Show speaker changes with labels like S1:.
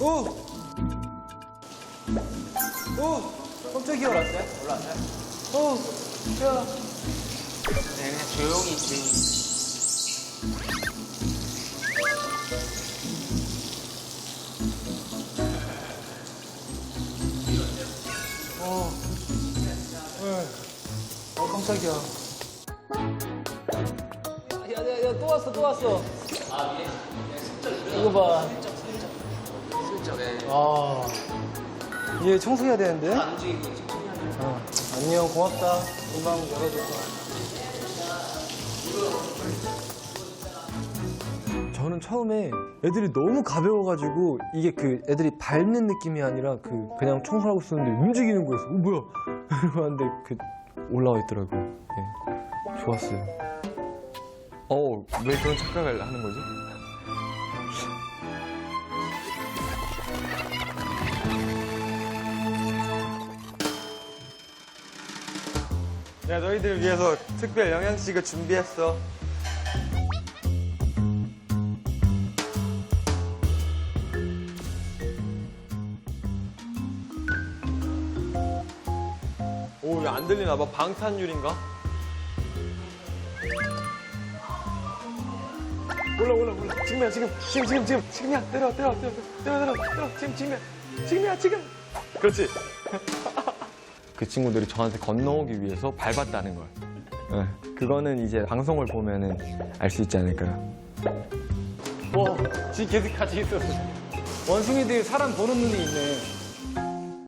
S1: 오! 오! 깜짝이야. 오! 야.
S2: 네, 그냥 조용히 조용히.
S1: 어. 네. 어, 깜짝이야. 야, 야, 야, 또 왔어, 또 왔어. 아, 이거 봐.
S2: 슬쩍에
S1: 아. 얘 청소해야 되는데?
S2: 안 움직이고
S1: 어. 안녕, 고맙다. 금방 열어줘서. 저는 처음에 애들이 너무 가벼워가지고 이게 그 애들이 밟는 느낌이 아니라 그 그냥 청소하고 있었는데 움직이는 거였어. 어, 뭐야? 이러고 하는데 그 올라와 있더라고요. 네. 좋았어요.
S3: 어, 왜 그런 착각을 하는 거지? 야, 너희들 위해서 특별 영양식을 준비했어. 오, 야, 안 들리나 봐. 방탄유리인가? 올라 올라 올라. 지금이야 지금. 지금 지금 지금. 지금이야. 내려 내려 내려 내려 내려 내려 지금 지금이야. 지금이야 지금. 그렇지 그 친구들이 저한테 건너오기 위해서 밟았다는 걸 네, 그거는 이제 방송을 보면은 알 수 있지 않을까요
S1: 와, 지금 계속 같이 있었어. 원숭이들이 사람 보는 눈이 있네.